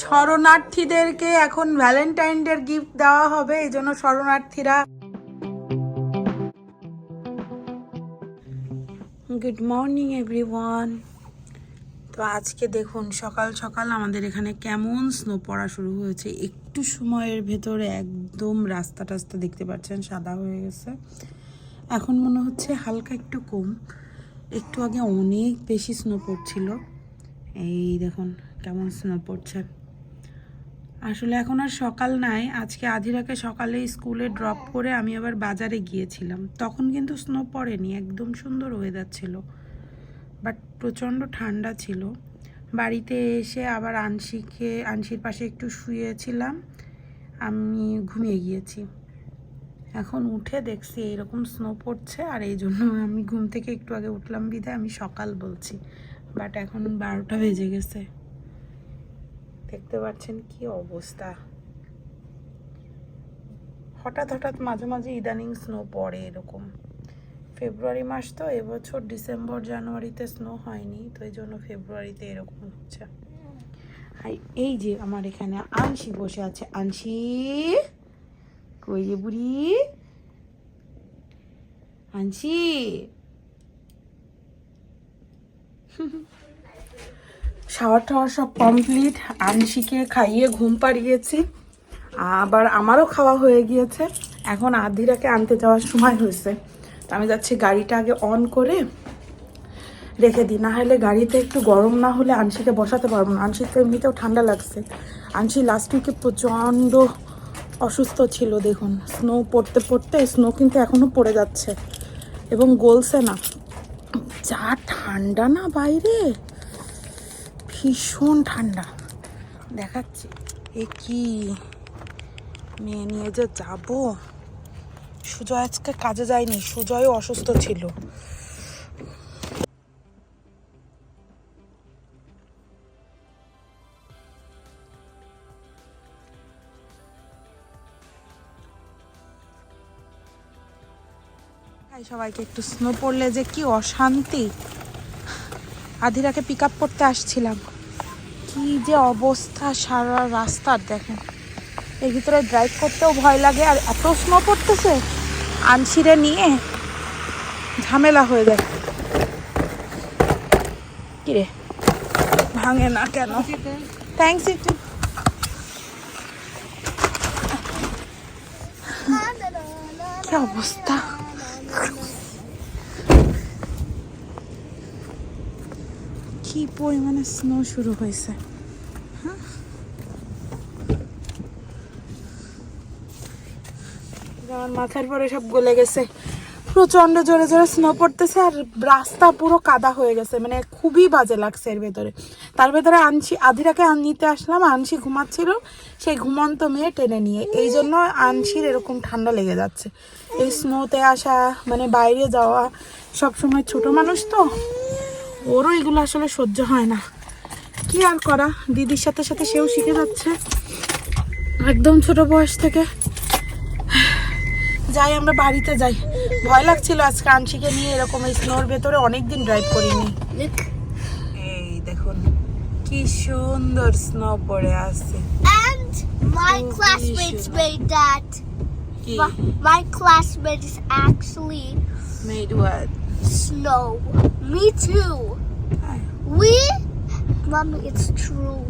শরণার্থীদেরকে এখন ভ্যালেন্টাইন ডের গিফট দেওয়া হবে, এই জন্য শরণার্থীরা। গুড মর্নিং এভরিওয়ান তো আজকে দেখুন, সকাল সকাল আমাদের এখানে কেমন স্নো পড়া শুরু হয়েছে। একটু সময়ের ভেতরে একদম রাস্তা টাস্তা দেখতে পাচ্ছেন, সাদা হয়ে গেছে। এখন মনে হচ্ছে হালকা একটু কম। একটু আগে অনেক বেশি স্নো পড়ছিল। এই দেখুন কেমন স্নো পড়ছে। আসলে এখন আর সকাল নাই, আজকে আধিরাকে সকালে স্কুলে ড্রপ করে আমি আবার বাজারে গিয়েছিলাম। তখন কিন্তু স্নো পড়েনি, একদম সুন্দর ওয়েদার ছিল। বাট প্রচণ্ড ঠান্ডা ছিল। বাড়িতে এসে আবার আনসিকে, আনসির পাশে একটু শুয়েছিলাম, আমি ঘুমিয়ে গিয়েছি। এখন উঠে দেখছি এরকম স্নো পড়ছে আর এই জন্য আমি ঘুম থেকে একটু আগে উঠলাম বিধায় আমি সকাল বলছি। বাট এখন বারোটা বেজে গেছে। দেখতে পাচ্ছেন কি অবস্থা। হঠাৎ হঠাৎ মাঝে মাঝে ইদানিং স্নো পড়ে এরকম। ফেব্রুয়ারি মাস তো, এবছর ডিসেম্বর, জানুয়ারিতে স্নো হয়নি, তো এই জন্য ফেব্রুয়ারিতে এরকম হচ্ছে। এই যে আমার এখানে আংশি বসে আছে। আংশি, কই যে বুড়ি? আংশি। শাওয়ার টাওয়ার সব কমপ্লিট আংশিকে খাইয়ে ঘুম পাড়িয়েছি। আবার আমারও খাওয়া হয়ে গিয়েছে। এখন আধিরাকে আনতে যাওয়ার সময় হয়েছে। তো আমি যাচ্ছি গাড়িটা আগে অন করে রেখে দিই। না হলে গাড়িতে একটু গরম না হলে আংশিকে বসাতে পারব না। আংশিক তো এমনিতেও ঠান্ডা লাগছে। আংশি লাস্ট উইকে প্রচণ্ড অসুস্থ ছিল, দেখুন। স্নো পড়তে পড়তে স্নো কিন্তু এখনও পড়ে যাচ্ছে। এবং গলছে না। যা ঠান্ডা না বাইরে! ভীষণ ঠান্ডা। দেখাচ্ছি। এ কি? মেয়ে নিয়ে যে যাব? সুজয় আজকে কাজে যায়নি। সুজয় অসুস্থ ছিল। সবাইকে একটু স্নো পড়লে যে কি অশান্তি। আধিরাকে পিক আপ করতে আসছিলাম। কি যে অবস্থা সারা রাস্তার দেখেন। এর ভিতরে ড্রাইভ করতেও ভয় লাগে আর এত স্নো পড়তেছে। আনসিরে নিয়ে ঝামেলা হয়ে যায়। কিরে? ভাঙে না কেন? থ্যাংকস কি অবস্থা? কি পরিমাণে স্নো শুরু হয়েছে? হ্যাঁ? মাথার পরে সব গলে গেছে। প্রচণ্ড জোরে জোরে স্নো পড়তেছে আর রাস্তা পুরো কাদা হয়ে গেছে। মানে খুবই বাজে লাগছে এর ভেতরে। তার ভেতরে আনছি, আধিরাকে নিতে আসলাম আনসি ঘুমাচ্ছিল। সেই ঘুমন্ত মেয়ে টেনে নিয়ে। এই জন্য আনসির এরকম ঠান্ডা লেগে যাচ্ছে। এই স্নোতে আসা মানে বাইরে যাওয়া, সবসময় ছোট মানুষ তো। ওরও এগুলো আসলে সহ্য হয় না। কি আর করা? দিদির সাথে সাথে সেও শিখে যাচ্ছে। একদম ছোট বয়স থেকে। যাই আমরা বাড়িতে যাই। ভয় লাগছিল আজকে আংশিকে নিয়ে এরকম এই স্নোর ভেতরে অনেকদিন ড্রাইভ করিনি। এই দেখুন কি সুন্দর স্নো পড়ে আছে। And my Oh, classmates made that. My, my classmate is actually made what snow. Me too. We, mommy, it's true.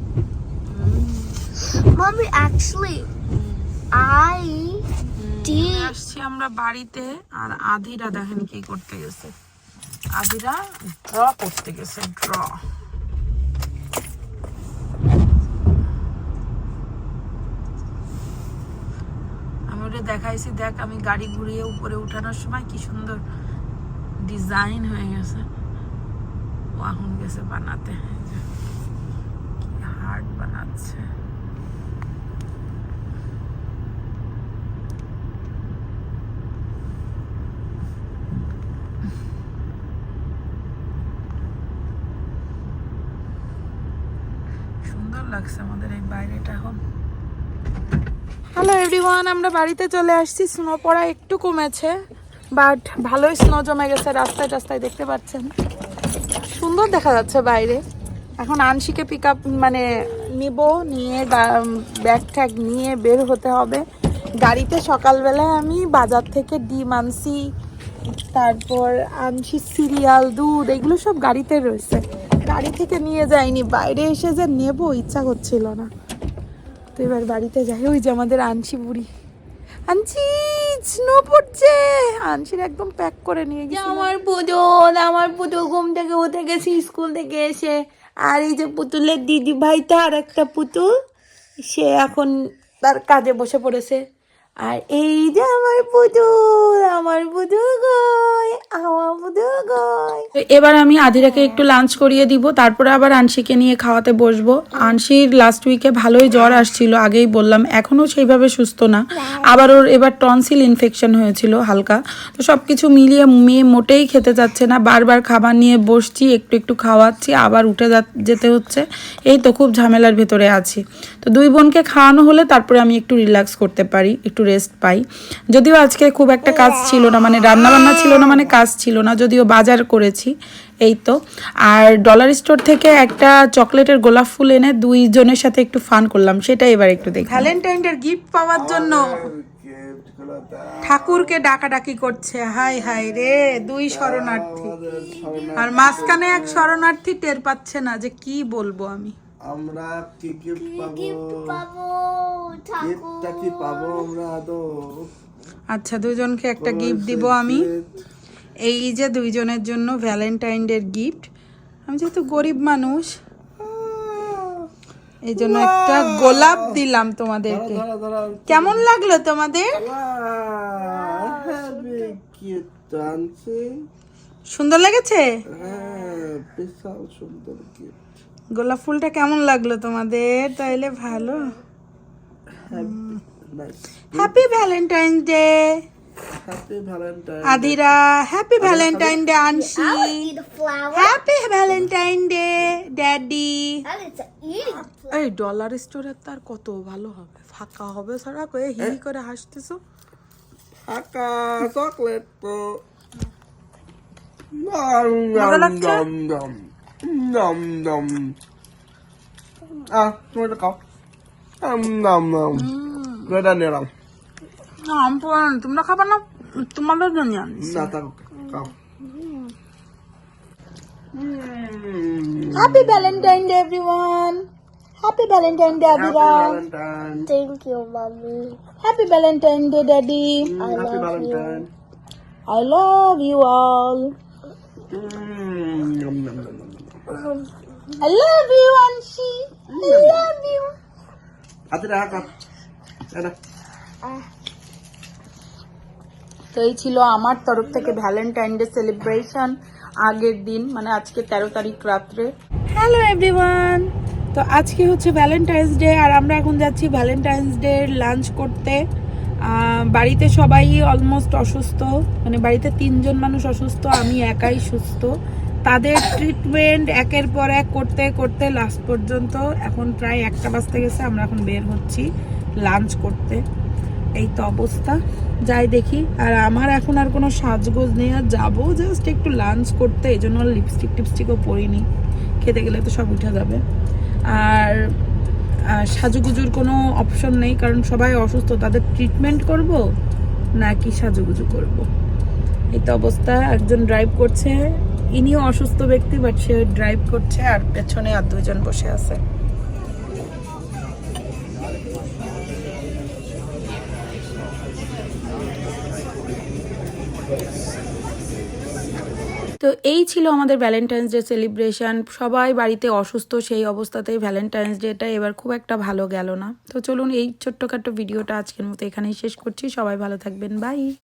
Mommy, actually, I did. আসছি আমরা বাড়িতে আর আধিরা দেখেন কি করতে গেছে আধিরা ড্র করতে গেছে ড্র আমি ওটা দেখাইছি দেখ আমি গাড়ি ঘুরিয়ে উপরে উঠানোর সময় কি সুন্দর ডিজাইন হয়ে গেছে ও এখন গেছে বানাতে হার্ড বানাচ্ছে লাগছে আমাদের এই এখন হ্যালো আমরা বাড়িতে চলে আসছি স্নো পড়া একটু কমেছে বাট ভালোই স্নো জমে গেছে, রাস্তায় টাস্তায় দেখতে পাচ্ছেন। সুন্দর দেখা যাচ্ছে বাইরে। এখন আনশিকে পিক আপ মানে নিব, নিয়ে ব্যাগ ট্যাগ নিয়ে বের হতে হবে। গাড়িতে সকালবেলায় আমি বাজার থেকে ডিম আনছি, তারপর আনছি সিরিয়াল, দুধ, এগুলো সব গাড়িতে রয়েছে। গাড়ি থেকে নিয়ে যাইনি, বাইরে এসে যে নেব, ইচ্ছা করছিল না। তো এবার বাড়িতে যাই, ওই যে আমাদের আনছি বুড়ি। আনছি স্নো পড়ছে আনসির একদম প্যাক করে নিয়ে গেছে আমার পুতুল আমার পুতুল ঘুম থেকে উঠে গেছি স্কুল থেকে এসে। আর এই যে পুতুলের দিদি ভাই তার একটা পুতুল সে এখন তার কাজে বসে পড়েছে। আর এই যে আমার পুতুল আমার পুতুল গয় আমার পুতুল গয় এবার আমি আদিরাকে একটু লাঞ্চ করিয়ে দিব তারপরে আবার আনশিকে নিয়ে খাওয়াতে বসবো। আনশির লাস্ট উইকে ভালোই জ্বর আসছিল আগেই বললাম এখনও সেইভাবে সুস্থ না। আবার ওর এবার টনসিল ইনফেকশন হয়েছিল হালকা। তো সব কিছু মিলিয়ে মেয়ে মোটেই খেতে যাচ্ছে না। বারবার খাবার নিয়ে বসছি একটু একটু খাওয়াচ্ছি আবার উঠে যেতে হচ্ছে। এই তো খুব ঝামেলার ভেতরে আছি। তো দুই বোনকে খাওয়ানো হলে তারপরে আমি একটু রিল্যাক্স করতে পারি একটু রেস্ট পাই। যদিও আজকে খুব একটা কাজ ছিল না মানে রান্না বান্না ছিল না মানে কাজ ছিল না যদিও বাজার করেছি এই তো। আর ডলার স্টোর থেকে একটা চকলেটের গোলাপ ফুল এনে দুইজনের সাথে একটু ফান করলাম সেটা এবার একটু দেখি। ভ্যালেন্টাইনের গিফট পাওয়ার জন্য ঠাকুরকে ডাকাডাকি করছে হাই হাই রে দুই শরণার্থী। আর মাঝখানে এক শরণার্থী টের পাচ্ছে না যে কি বলব আমি। আমরা কি গিফট পাবো? পাবো? গিফটটা কি পাবো আমরা তো আচ্ছা দুজনকে একটা গিফট দিব আমি। এই যে দুইজনের জন্য ভ্যালেন্টাইন ডের গিফট। আমি যেহেতু গরিব মানুষ এই জন্য একটা গোলাপ দিলাম তোমাদেরকে। কেমন লাগল তোমাদের? সুন্দর লেগেছে? হ্যাঁ গোলাপ ফুলটা কেমন লাগল তোমাদের? তাইলে ভালো। Happy Valentine day happy Valentine Adira happy Valentine day flower. Happy Valentine day daddy এই ডলার স্টোরে তার কত ভালো হবে? ফাঁকা হবে সারা কয়ে হি হি করে হাসতেছো? আকা চকলেট তো? নম নম নম নম আহ তুমি এটা খাও নম নম নম এটা নিলাম না আমি পারব না। তোমরা খাবা না তোমাদের জন্য আনছি না তা খাও happy Valentine day everyone happy Valentine day happy Adira Valentine thank you mommy. Happy Valentine day daddy happy Valentine I love you all নম নম নম নম I love you Anshi I love you হাতে রাখা এটা তো এই ছিল আমার তরফ থেকে ভ্যালেন্টাইন ডে সেলিব্রেশন আগের দিন মানে আজকে তেরো তারিখ রাত্রে। হ্যালো এভরিওয়ান তো আজকে হচ্ছে ভ্যালেন্টাইন্স ডে আর আমরা এখন যাচ্ছি ভ্যালেন্টাইন্স ডে লাঞ্চ করতে। বাড়িতে সবাই অলমোস্ট অসুস্থ মানে বাড়িতে তিনজন মানুষ অসুস্থ আমি একাই সুস্থ। তাদের ট্রিটমেন্ট একের পর এক করতে করতে লাস্ট পর্যন্ত এখন প্রায় একটা বাজতে গেছে, আমরা এখন বের হচ্ছি লাঞ্চ করতে। এই তো অবস্থা। যাই দেখি, আর আমার এখন আর কোনো সাজগোজ নেই, আর যাব জাস্ট একটু লাঞ্চ করতে, এই জন্য লিপস্টিক টিপস্টিকও পরিনি। খেতে গেলে তো সব উঠে যাবে। আর সাজুগুজুর কোনো অপশন নেই, কারণ সবাই অসুস্থ। তাদের ট্রিটমেন্ট করব, নাকি সাজুগুজু করব? এই তো অবস্থা। একজন ড্রাইভ করছে ইনিও অসুস্থ ব্যক্তি বাট সে ড্রাইভ করছে আর পেছনে আর দুজন বসে আছে। তো এই ছিল আমাদের ভ্যালেন্টাইন্স ডে সেলিব্রেশন সবাই বাড়িতে অসুস্থ, সেই অবস্থাতেই ভ্যালেন্টাইন্স ডেটা এবার খুব একটা ভালো গেল না। তো চলুন এই ছোট্টখাট্ট ভিডিওটা আজকের মতো এখানেই শেষ করছি। সবাই ভালো থাকবেন। বাই